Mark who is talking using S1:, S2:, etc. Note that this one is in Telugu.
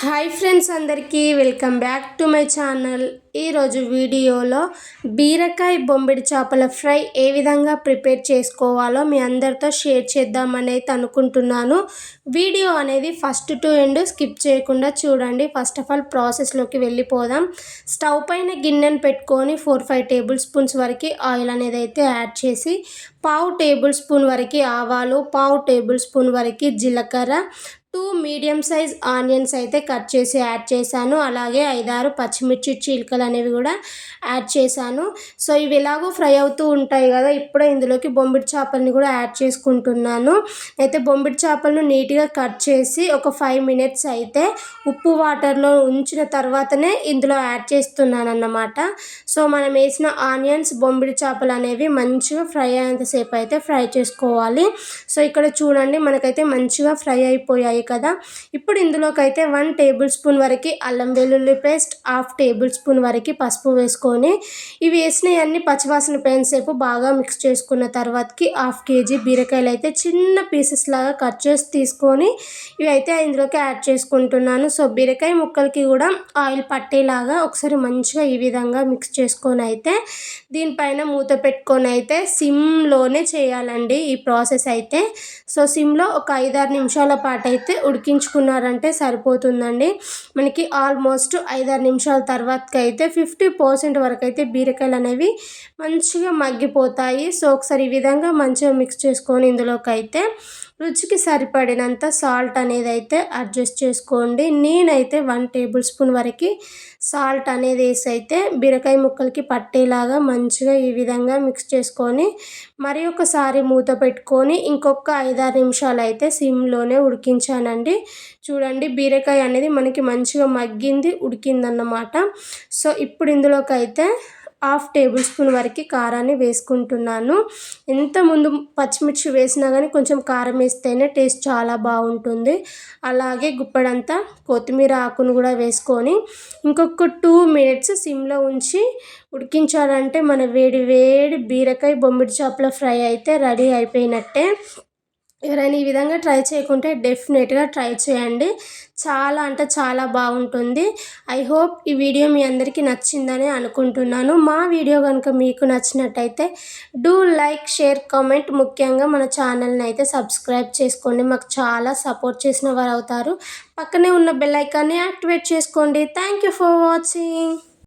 S1: హాయ్ ఫ్రెండ్స్ అందరికీ welcome back to my channel. ఈరోజు వీడియోలో బీరకాయ బొంబిడి చేపల ఫ్రై ఏ విధంగా ప్రిపేర్ చేసుకోవాలో మీ అందరితో షేర్ చేద్దామని అయితే అనుకుంటున్నాను. వీడియో అనేది ఫస్ట్ టు ఎండ్ స్కిప్ చేయకుండా చూడండి. ఫస్ట్ ఆఫ్ ఆల్ ప్రాసెస్లోకి వెళ్ళిపోదాం. స్టవ్ పైన గిన్నెను పెట్టుకొని ఫోర్ ఫైవ్ టేబుల్ స్పూన్స్ వరకు ఆయిల్ అనేది అయితే యాడ్ చేసి పావు టేబుల్ స్పూన్ వరకు ఆవాలు పావు టేబుల్ స్పూన్ వరకు జీలకర్ర టూ మీడియం సైజ్ ఆనియన్స్ అయితే కట్ చేసి యాడ్ చేశాను. అలాగే ఐదారు పచ్చిమిర్చి చీలికలు అనేవి కూడా యాడ్ చేశాను. సో ఇవి ఎలాగో ఫ్రై అవుతూ ఉంటాయి కదా ఇప్పుడే ఇందులోకి బొంబిడి చేపల్ని కూడా యాడ్ చేసుకుంటున్నాను. అయితే బొంబిడి చేపలను నీట్గా కట్ చేసి ఒక ఫైవ్ మినిట్స్ అయితే ఉప్పు వాటర్లో ఉంచిన తర్వాతనే ఇందులో యాడ్ చేస్తున్నాను అన్నమాట సో మనం వేసిన ఆనియన్స్ బొంబిడి చేపలు అనేవి మంచిగా ఫ్రై అయ్యేంతసేపు అయితే ఫ్రై చేసుకోవాలి. సో ఇక్కడ చూడండి మనకైతే మంచిగా ఫ్రై అయిపోయాయి. కదా. ఇప్పుడు ఇందులోకి అయితే వన్ టేబుల్ స్పూన్ వరకు అల్లం వెల్లుల్లి పేస్ట్ హాఫ్ టేబుల్ స్పూన్ వరకు పసుపు వేసుకొని ఇవి వేసినవన్నీ పచ్చివాసన సేపు బాగా మిక్స్ చేసుకున్న తర్వాతకి హాఫ్ కేజీ బీరకాయలు అయితే చిన్న పీసెస్ లాగా కట్ చేసి తీసుకొని ఇవి అయితే ఇందులోకి యాడ్ చేసుకుంటున్నాను. సో బీరకాయ ముక్కలకి కూడా ఆయిల్ పట్టేలాగా ఒకసారి మంచిగా ఈ విధంగా మిక్స్ చేసుకొని అయితే దీనిపైన మూత పెట్టుకొని అయితే సిమ్లోనే చేయాలండి ఈ ప్రాసెస్ అయితే. సో సిమ్లో ఒక ఐదారు నిమిషాల పాటు అయితే అయితే ఉడికించుకున్నారంటే సరిపోతుందండి. మనకి ఆల్మోస్ట్ ఐదారు నిమిషాల తర్వాత అయితే ఫిఫ్టీ పర్సెంట్ వరకు అయితే బీరకాయలు అనేవి మంచిగా మగ్గిపోతాయి. సో ఒకసారి ఈ విధంగా మంచిగా మిక్స్ చేసుకొని ఇందులోకి అయితే రుచికి సరిపడినంత సాల్ట్ అనేది అయితే అడ్జస్ట్ చేసుకోండి. నేనైతే వన్ టేబుల్ స్పూన్ వరకు సాల్ట్ అనేది వేసి అయితే బీరకాయ ముక్కలకి పట్టేలాగా మంచిగా ఈ విధంగా మిక్స్ చేసుకొని మరి ఒకసారి మూత పెట్టుకొని ఇంకొక ఐదారు నిమిషాలు అయితే సిమ్లోనే ఉడికించానండి చూడండి బీరకాయ అనేది మనకి మంచిగా మగ్గింది ఉడికిందన్నమాట. సో ఇప్పుడు ఇందులోకైతే హాఫ్ టేబుల్ స్పూన్ వరకు కారాన్ని వేసుకుంటున్నాను. ఎంత ముందు పచ్చిమిర్చి వేసినా కానీ కొంచెం కారం వేస్తేనే టేస్ట్ చాలా బాగుంటుంది. అలాగే గుప్పడంతా కొత్తిమీర ఆకును కూడా వేసుకొని ఇంకొక టూ మినిట్స్ సిమ్లో ఉంచి ఉడికించాలంటే మన వేడి వేడి బీరకాయ బొమ్మిడి చేపల ఫ్రై అయితే రెడీ అయిపోయినట్టే. ఎవరైనా ఈ విధంగా ట్రై చేయకుంటే డెఫినెట్గా ట్రై చేయండి. చాలా అంటే చాలా బాగుంటుంది. ఐ హోప్ ఈ వీడియో మీ అందరికీ నచ్చిందని అనుకుంటున్నాను. మా వీడియో కనుక మీకు నచ్చినట్టయితే డూ లైక్ షేర్ కామెంట్. ముఖ్యంగా మన ఛానల్ని అయితే సబ్స్క్రైబ్ చేసుకోండి. మాకు చాలా సపోర్ట్ చేసిన వారు అవుతారు పక్కనే ఉన్న బెల్ ఐకాన్ని యాక్టివేట్ చేసుకోండి. Thank you for watching.